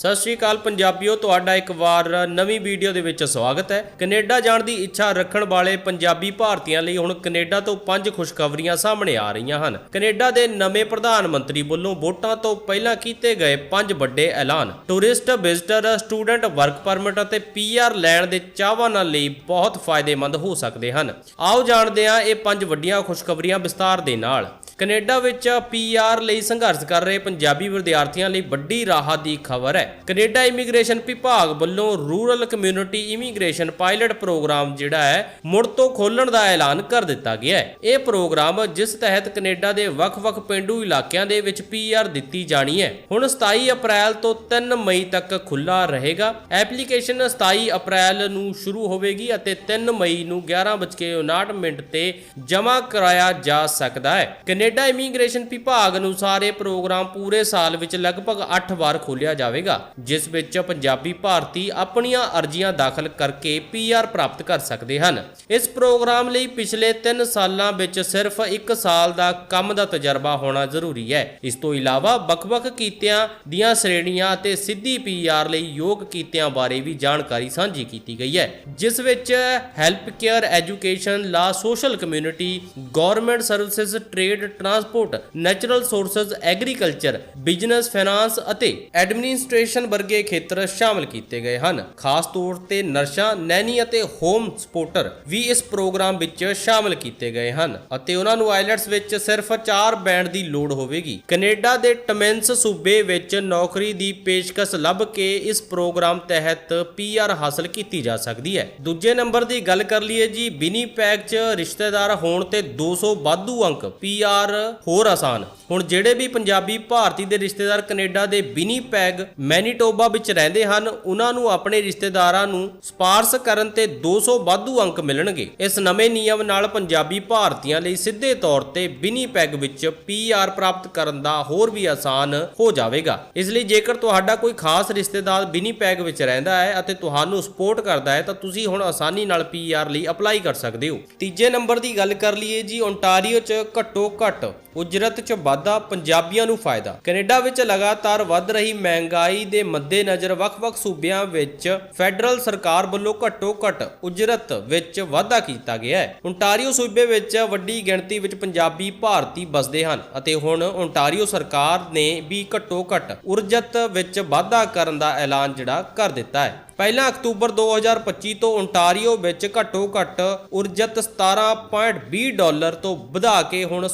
ਸਤਿ ਸ਼੍ਰੀ ਅਕਾਲ ਪੰਜਾਬੀਓ, ਤੁਹਾਡਾ ਇੱਕ ਵਾਰ ਨਵੀਂ ਵੀਡੀਓ ਦੇ ਵਿੱਚ ਸਵਾਗਤ ਹੈ। ਕੈਨੇਡਾ ਜਾਣ ਦੀ ਇੱਛਾ ਰੱਖਣ ਵਾਲੇ ਪੰਜਾਬੀ ਭਾਰਤੀਆਂ ਲਈ ਹੁਣ ਕੈਨੇਡਾ ਤੋਂ ਪੰਜ ਖੁਸ਼ਖਬਰੀਆਂ ਸਾਹਮਣੇ ਆ ਰਹੀਆਂ ਹਨ। ਕੈਨੇਡਾ ਦੇ ਨਵੇਂ ਪ੍ਰਧਾਨ ਮੰਤਰੀ ਵੱਲੋਂ ਵੋਟਾਂ ਤੋਂ ਪਹਿਲਾਂ ਕੀਤੇ ਗਏ ਪੰਜ ਵੱਡੇ ਐਲਾਨ। Tourist, visitor, student work permit ਅਤੇ ਪੀਆਰ ਲੈਣ ਦੇ ਚਾਹਵਾਨਾਂ ਲਈ ਬਹੁਤ ਫਾਇਦੇਮੰਦ ਹੋ ਸਕਦੇ ਹਨ। ਆਓ ਜਾਣਦੇ ਹਾਂ ਇਹ ਪੰਜ ਵੱਡੀਆਂ ਖੁਸ਼ਖਬਰੀਆਂ ਵਿਸਤਾਰ ਦੇ ਨਾਲ। ਕੈਨੇਡਾ ਵਿੱਚ ਪੀਆਰ ਲਈ ਸੰਘਰਸ਼ ਕਰ ਰਹੇ ਪੰਜਾਬੀ ਵਿਦਿਆਰਥੀਆਂ ਲਈ ਵੱਡੀ ਰਾਹਤ ਦੀ ਖਬਰ ਹੈ। ਕੈਨੇਡਾ ਇਮੀਗ੍ਰੇਸ਼ਨ ਵਿਭਾਗ ਵੱਲੋਂ rural community immigration pilot programme ਜਿਹੜਾ ਹੈ, ਮੁੜ ਤੋਂ ਖੋਲਣ ਦਾ ਐਲਾਨ ਕਰ ਦਿੱਤਾ ਗਿਆ ਹੈ। ਇਹ ਪ੍ਰੋਗਰਾਮ ਜਿਸ ਤਹਿਤ ਕੈਨੇਡਾ ਦੇ ਵੱਖ-ਵੱਖ ਪਿੰਡੂ ਇਲਾਕਿਆਂ ਦੇ ਵਿੱਚ ਪੀਆਰ ਦਿੱਤੀ ਜਾਣੀ ਹੈ। ਹੁਣ 27 ਅਪ੍ਰੈਲ ਤੋਂ 3 ਮਈ ਤੱਕ ਖੁੱਲਾ ਰਹੇਗਾ। ਐਪਲੀਕੇਸ਼ਨ 27 ਅਪ੍ਰੈਲ ਨੂੰ ਸ਼ੁਰੂ ਹੋਵੇਗੀ ਅਤੇ 3 ਮਈ ਨੂੰ 11:59 ਮਿੰਟ ਤੇ ਜਮ੍ਹਾਂ ਕਰਾਇਆ ਜਾ ਸਕਦਾ ਹੈ। ਕੈਨੇਡਾ ਇਮੀਗ੍ਰੇਸ਼ਨ ਵਿਭਾਗ ਅਨੁਸਾਰ ਇਹ ਪ੍ਰੋਗਰਾਮ ਪੂਰੇ ਸਾਲ ਵਿੱਚ ਲਗਭਗ 8 ਵਾਰ ਖੋਲ੍ਹਿਆ ਜਾਵੇਗਾ, ਜਿਸ ਵਿੱਚ ਪੰਜਾਬੀ ਭਾਰਤੀ ਆਪਣੀਆਂ ਅਰਜ਼ੀਆਂ ਦਾਖਲ ਕਰਕੇ ਪੀਆਰ ਪ੍ਰਾਪਤ ਕਰ ਸਕਦੇ ਹਨ। ਇਸ ਪ੍ਰੋਗਰਾਮ ਲਈ ਪਿਛਲੇ 3 ਸਾਲਾਂ ਵਿੱਚ ਸਿਰਫ 1 ਸਾਲ ਦਾ ਕੰਮ ਦਾ ਤਜਰਬਾ ਹੋਣਾ ਜ਼ਰੂਰੀ ਹੈ। ਇਸ ਤੋਂ ਇਲਾਵਾ ਵੱਖ-ਵੱਖ ਕੀਤਿਆਂ ਦੀਆਂ ਸ਼੍ਰੇਣੀਆਂ ਅਤੇ ਸਿੱਧੀ ਪੀਆਰ ਲਈ ਯੋਗ ਕੀਤਿਆਂ ਬਾਰੇ ਵੀ ਜਾਣਕਾਰੀ ਸਾਂਝੀ ਕੀਤੀ ਗਈ ਹੈ, ਜਿਸ ਵਿੱਚ health care, education, law social community government services, trade transport, natural sources agriculture, business, finance ਅਤੇ ਐਡਮਿਨਿਸਟ੍ਰੇਸ਼ਨ ਵਰਗੇ ਖੇਤਰ ਸ਼ਾਮਲ ਕੀਤੇ ਗਏ ਹਨ। ਖਾਸ ਤੌਰ ਤੇ ਨਰਸਾਂ ਨੈਨੀ ਅਤੇ ਹੋਮ ਸਪੋਰਟਰ ਵੀ ਇਸ ਪ੍ਰੋਗਰਾਮ ਵਿੱਚ ਸ਼ਾਮਲ ਕੀਤੇ ਗਏ ਹਨ ਅਤੇ ਉਹਨਾਂ ਨੂੰ ਆਈਲੈਟਸ ਵਿੱਚ ਸਿਰਫ 4 ਬੈਂਡ ਦੀ ਲੋੜ ਹੋਵੇਗੀ। ਕੈਨੇਡਾ ਦੇ ਟਮੈਂਸ ਸੂਬੇ ਵਿੱਚ ਨੌਕਰੀ ਦੀ ਪੇਸ਼ਕਸ਼ ਲੱਭ ਕੇ ਇਸ ਪ੍ਰੋਗਰਾਮ ਤਹਿਤ ਪੀਆਰ ਹਾਸਲ ਕੀਤੀ ਜਾ ਸਕਦੀ ਹੈ। ਦੂਜੇ ਨੰਬਰ ਦੀ ਗੱਲ ਕਰ ਲਈਏ ਜੀ, ਵਿਨੀਪੈਗ 'ਚ ਰਿਸ਼ਤੇਦਾਰ ਹੋਣ ਤੇ 200 ਵਾਧੂ ਅੰਕ ਪੀਆਰ ਹੋਰ ਆਸਾਨ। ਹੁਣ ਜਿਹੜੇ ਵੀ ਪੰਜਾਬੀ ਭਾਰਤੀ ਦੇ ਰਿਸ਼ਤੇਦਾਰ ਕੈਨੇਡਾ ਦੇ ਵਿਨੀਪੈਗ, ਮੈਨੀਟੋਬਾ ਵਿੱਚ ਰਹਿੰਦੇ ਹਨ, ਉਹਨਾਂ ਨੂੰ ਆਪਣੇ ਰਿਸ਼ਤੇਦਾਰਾਂ ਨੂੰ ਸਪਾਰਸ਼ ਕਰਨ ਤੇ 200 ਵਾਧੂ ਅੰਕ ਮਿਲਣਗੇ। ਇਸ ਨਵੇਂ ਨਿਯਮ ਨਾਲ ਪੰਜਾਬੀ ਭਾਰਤੀਆਂ ਲਈ ਸਿੱਧੇ ਤੌਰ ਤੇ ਵਿਨੀਪੈਗ ਵਿੱਚ ਪੀਆਰ ਪ੍ਰਾਪਤ ਕਰਨ ਦਾ ਹੋਰ ਵੀ ਆਸਾਨ ਹੋ ਜਾਵੇਗਾ। ਇਸ ਲਈ ਜੇਕਰ ਤੁਹਾਡਾ ਕੋਈ ਖਾਸ ਰਿਸ਼ਤੇਦਾਰ ਵਿਨੀਪੈਗ ਵਿੱਚ ਰਹਿੰਦਾ ਹੈ ਅਤੇ ਤੁਹਾਨੂੰ ਸਪੋਰਟ ਕਰਦਾ ਹੈ, ਤਾਂ ਤੁਸੀਂ ਹੁਣ ਆਸਾਨੀ ਨਾਲ ਪੀਆਰ ਲਈ ਅਪਲਾਈ ਕਰ ਸਕਦੇ ਹੋ। ਤੀਜੇ ਨੰਬਰ ਦੀ ਗੱਲ ਕਰ ਲਈਏ ਜੀ ਓਨਟਾਰੀਓ 'ਚ ਘੱਟੋ ਘੱਟ corto. ਉਜਰਤ 'ਚ ਵਾਧਾ ਪੰਜਾਬੀਆਂ ਨੂੰ ਫਾਇਦਾ। ਕੈਨੇਡਾ ਵਿੱਚ ਲਗਾਤਾਰ ਵੱਧ ਰਹੀ ਮਹਿੰਗਾਈ ਦੇ ਮੱਦੇਨਜ਼ਰ ਵੱਖ-ਵੱਖ ਸੂਬਿਆਂ ਵਿੱਚ ਫੈਡਰਲ ਸਰਕਾਰ ਵੱਲੋਂ ਘੱਟੋ ਘੱਟ ਉਜਰਤ ਵਿੱਚ ਵਾਧਾ ਕੀਤਾ ਗਿਆ ਹੈ। ਓਨਟਾਰੀਓ ਸੂਬੇ ਵਿੱਚ ਵੱਡੀ ਗਿਣਤੀ ਵਿੱਚ ਪੰਜਾਬੀ ਭਾਰਤੀ ਵੱਸਦੇ ਹਨ ਅਤੇ ਹੁਣ ਓਨਟਾਰੀਓ ਸਰਕਾਰ ਨੇ ਵੀ ਘੱਟੋ ਘੱਟ ਉਰਜਤ ਵਿੱਚ ਵਾਧਾ ਕਰਨ ਦਾ ਐਲਾਨ ਜਿਹੜਾ ਕਰ ਦਿੱਤਾ ਹੈ। ਪਹਿਲਾਂ ਅਕਤੂਬਰ 2025 ਤੋਂ ਓਨਟਾਰੀਓ ਵਿੱਚ ਘੱਟੋ ਘੱਟ ਉਰਜਤ 17.20 ਡਾਲਰ ਤੋਂ ਵਧਾ ਕੇ ਹੁਣ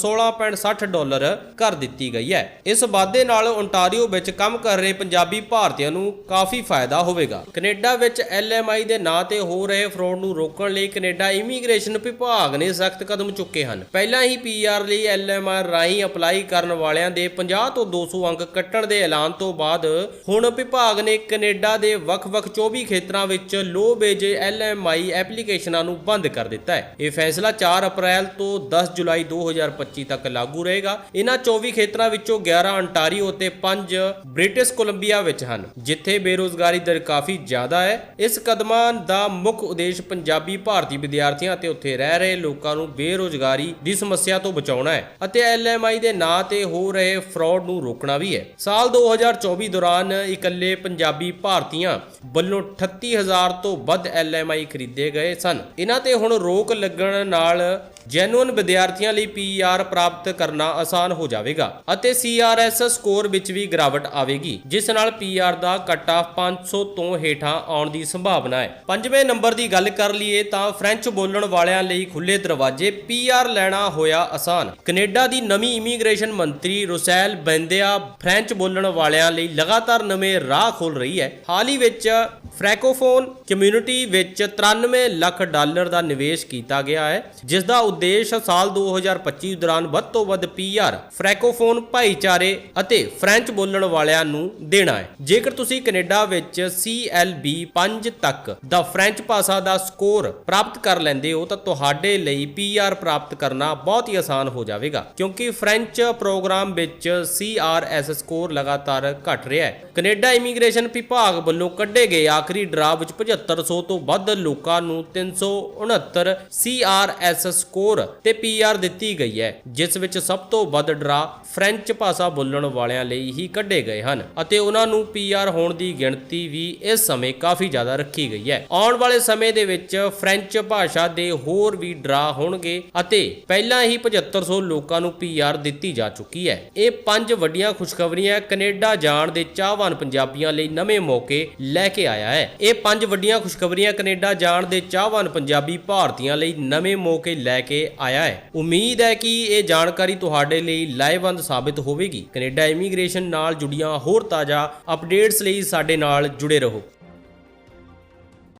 16.60 ਡਾਲਰ ਕਰ ਦਿੱਤੀ ਗਈ ਹੈ। ਇਸ ਵਾਧੇ ਨਾਲ ਓਨਟਾਰੀਓ ਵਿੱਚ ਕੰਮ ਕਰ ਰਹੇ ਪੰਜਾਬੀ ਭਾਰਤੀਆਂ ਨੂੰ ਕਾਫੀ ਫਾਇਦਾ ਹੋਵੇਗਾ। ਕੈਨੇਡਾ ਵਿੱਚ ਐਲਐਮਆਈ ਦੇ ਨਾਂ ਤੇ ਹੋ ਰਹੇ ਫਰਾਡ ਨੂੰ ਰੋਕਣ ਲਈ ਕੈਨੇਡਾ ਇਮੀਗ੍ਰੇਸ਼ਨ ਵਿਭਾਗ ਨੇ ਸਖਤ ਕਦਮ ਚੁੱਕੇ ਹਨ। ਪਹਿਲਾਂ ਹੀ ਪੀਆਰ ਲਈ ਐਲਐਮਆਰ ਰਾਹੀਂ ਅਪਲਾਈ ਕਰਨ ਵਾਲਿਆਂ ਦੇ 50 ਤੋਂ 200 ਅੰਕ ਕੱਟਣ ਦੇ ਐਲਾਨ ਤੋਂ ਬਾਅਦ ਹੁਣ ਵਿਭਾਗ ਨੇ ਕੈਨੇਡਾ ਦੇ ਵੱਖ-ਵੱਖ 24 ਖੇਤਰਾਂ ਵਿੱਚ ਲੋ ਵੇਜ ਐਲਐਮਆਈ ਐਪਲੀਕੇਸ਼ਨਾਂ ਨੂੰ ਬੰਦ ਕਰ ਦਿੱਤਾ ਹੈ। ਇਹ ਫੈਸਲਾ 4 ਅਪ੍ਰੈਲ ਤੋਂ 10 ਜੁਲਾਈ 2025 ਤੱਕ ਲਾਗੂ ਰਹੇਗਾ। ਇਹਨਾਂ 24 ਖੇਤਰਾਂ ਵਿੱਚੋਂ 11 ਅੰਟਾਰੀਓ ਅਤੇ 5 ਬ੍ਰਿਟਿਸ਼ ਕੋਲੰਬੀਆ ਵਿੱਚ ਹਨ, ਜਿੱਥੇ ਬੇਰੋਜ਼ਗਾਰੀ ਦਰ ਕਾਫੀ ਜ਼ਿਆਦਾ ਹੈ। ਇਸ ਕਦਮਾਂ ਦਾ ਮੁੱਖ ਉਦੇਸ਼ ਪੰਜਾਬੀ ਭਾਰਤੀ ਵਿਦਿਆਰਥੀਆਂ ਅਤੇ ਉੱਥੇ ਰਹਿ ਰਹੇ ਲੋਕਾਂ ਨੂੰ ਬੇਰੋਜ਼ਗਾਰੀ ਦੀ ਸਮੱਸਿਆ ਤੋਂ ਬਚਾਉਣਾ ਹੈ ਅਤੇ ਐਲਐਮਆਈ ਦੇ ਨਾਂ ਤੇ ਹੋ ਰਹੇ ਫਰਾਡ ਨੂੰ ਰੋਕਣਾ ਵੀ ਹੈ। ਸਾਲ 2024 ਦੌਰਾਨ ਇਕੱਲੇ ਪੰਜਾਬੀ ਭਾਰਤੀਆਂ ਵੱਲੋਂ 38000 ਤੋਂ ਵੱਧ ਐਲਐਮਆਈ ਖਰੀਦੇ ਗਏ ਸਨ। ਇਹਨਾਂ ਤੇ ਹੁਣ ਰੋਕ ਲੱਗਣ ਨਾਲ ਜੈਨੂਨ ਵਿਦਿਆਰਥੀਆਂ ਲਈ ਪੀਆਰ ਪ੍ਰਾਪਤ ਕਰਨਾ ਆਸਾਨ ਹੋ ਜਾਵੇਗਾ ਅਤੇ ਸੀਆਰਐਸ ਸਕੋਰ ਵਿੱਚ ਵੀ ਗਿਰਾਵਟ ਆਵੇਗੀ, ਜਿਸ ਨਾਲ ਪੀਆਰ ਦਾ ਕੱਟ ਆਫ 500 ਤੋਂ ਹੇਠਾਂ ਆਉਣ ਦੀ ਸੰਭਾਵਨਾ ਹੈ। ਪੰਜਵੇਂ ਨੰਬਰ ਦੀ ਗੱਲ ਕਰ ਲਈਏ ਤਾਂ ਫ੍ਰੈਂਚ ਬੋਲਣ ਵਾਲਿਆਂ ਲਈ ਖੁੱਲੇ ਦਰਵਾਜ਼ੇ ਪੀਆਰ ਲੈਣਾ ਹੋਇਆ ਆਸਾਨ। ਕੈਨੇਡਾ ਦੀ ਨਵੀਂ ਇਮੀਗ੍ਰੇਸ਼ਨ ਮੰਤਰੀ ਰੋਸੈਲ ਬੈਂਦਿਆ ਫ੍ਰੈਂਚ ਬੋਲਣ ਵਾਲਿਆਂ ਲਈ ਲਗਾਤਾਰ ਨਵੇਂ ਰਾਹ ਖੋਲ ਰਹੀ ਹੈ। ਹਾਲ ਹੀ ਵਿੱਚ ਫ੍ਰੈਂਕੋਫੋਨ ਕਮਿਊਨਿਟੀ ਵਿੱਚ 93 ਲੱਖ ਡਾਲਰ ਦਾ ਨਿਵੇਸ਼ ਕੀਤਾ ਗਿਆ ਹੈ, ਜਿਸ ਦਾ ਉਦੇਸ਼ ਸਾਲ 2025 ਦੌਰਾਨ ਵੱਧ ਤੋਂ ਵੱਧ ਪੀਆਰ ਫ੍ਰੈਂਕੋਫੋਨ ਭਾਈਚਾਰੇ ਅਤੇ ਫ੍ਰੈਂਚ ਬੋਲਣ ਵਾਲਿਆਂ ਨੂੰ ਦੇਣਾ ਹੈ। ਜੇਕਰ ਤੁਸੀਂ ਕੈਨੇਡਾ ਵਿੱਚ CLB 5 ਤੱਕ ਦਾ ਫ੍ਰੈਂਚ ਭਾਸ਼ਾ ਦਾ ਸਕੋਰ ਪ੍ਰਾਪਤ ਕਰ ਲੈਂਦੇ ਹੋ, ਤਾਂ ਤੁਹਾਡੇ ਲਈ ਪੀਆਰ ਪ੍ਰਾਪਤ ਕਰਨਾ ਬਹੁਤ ਹੀ ਆਸਾਨ ਹੋ ਜਾਵੇਗਾ, ਕਿਉਂਕਿ ਫ੍ਰੈਂਚ ਪ੍ਰੋਗਰਾਮ ਵਿੱਚ CRS ਸਕੋਰ ਲਗਾਤਾਰ ਘਟ ਰਿਹਾ ਹੈ। ਕੈਨੇਡਾ ਇਮੀਗ੍ਰੇਸ਼ਨ ਵਿਭਾਗ ਵੱਲੋਂ ਕੱਢੇ ਗਏ ਆਖਰੀ ਡਰਾ ਵਿੱਚ 7500 ਤੋਂ ਵੱਧ ਲੋਕਾਂ ਨੂੰ 369 CRS ਸਕੋਰ ਤੇ PR ਦਿੱਤੀ ਗਈ ਹੈ, ਜਿਸ ਵਿੱਚ ਸਭ ਤੋਂ ਵੱਧ ਡਰਾ ਫ੍ਰੈਂਚ ਭਾਸ਼ਾ ਬੋਲਣ ਵਾਲਿਆਂ ਲਈ ਹੀ ਕੱਢੇ ਗਏ ਹਨ ਅਤੇ ਉਹਨਾਂ ਨੂੰ ਪੀਆਰ ਹੋਣ ਦੀ ਗਿਣਤੀ ਵੀ ਇਸ ਸਮੇਂ ਕਾਫੀ ਜ਼ਿਆਦਾ ਰੱਖੀ ਗਈ ਹੈ। ਆਉਣ ਵਾਲੇ ਸਮੇਂ ਦੇ ਵਿੱਚ ਫ੍ਰੈਂਚ ਭਾਸ਼ਾ ਦੇ ਹੋਰ ਵੀ ਡਰਾ ਹੋਣਗੇ ਅਤੇ ਪਹਿਲਾਂ ਹੀ 7500 ਲੋਕਾਂ ਨੂੰ ਪੀਆਰ ਦਿੱਤੀ ਜਾ ਚੁੱਕੀ ਹੈ। ਇਹ ਪੰਜ ਵੱਡੀਆਂ ਖੁਸ਼ਖਬਰੀਆਂ ਕੈਨੇਡਾ ਜਾਣ ਦੇ ਚਾਹਵਾਨ ਪੰਜਾਬੀਆਂ ਲਈ ਨਵੇਂ ਮੌਕੇ ਲੈ ਕੇ ਆਇਆ ਹੈ। ਇਹ ਪੰਜ ਵੱਡੀਆਂ ਖੁਸ਼ਖਬਰੀਆਂ ਕੈਨੇਡਾ ਜਾਣ ਦੇ ਚਾਹਵਾਨ ਪੰਜਾਬੀ ਭਾਰਤੀਆਂ ਲਈ ਨਵੇਂ ਮੌਕੇ ਲੈ ਕੇ ਕੇ ਆਇਆ ਹੈ। ਉਮੀਦ ਹੈ ਕਿ ਇਹ ਜਾਣਕਾਰੀ ਤੁਹਾਡੇ ਲਈ ਲਾਹੇਵੰਦ ਸਾਬਿਤ ਹੋਵੇਗੀ। ਕੈਨੇਡਾ ਇਮੀਗ੍ਰੇਸ਼ਨ ਨਾਲ ਜੁੜੀਆਂ ਹੋਰ ਤਾਜ਼ਾ ਅਪਡੇਟਸ ਲਈ ਸਾਡੇ ਨਾਲ ਜੁੜੇ ਰਹੋ।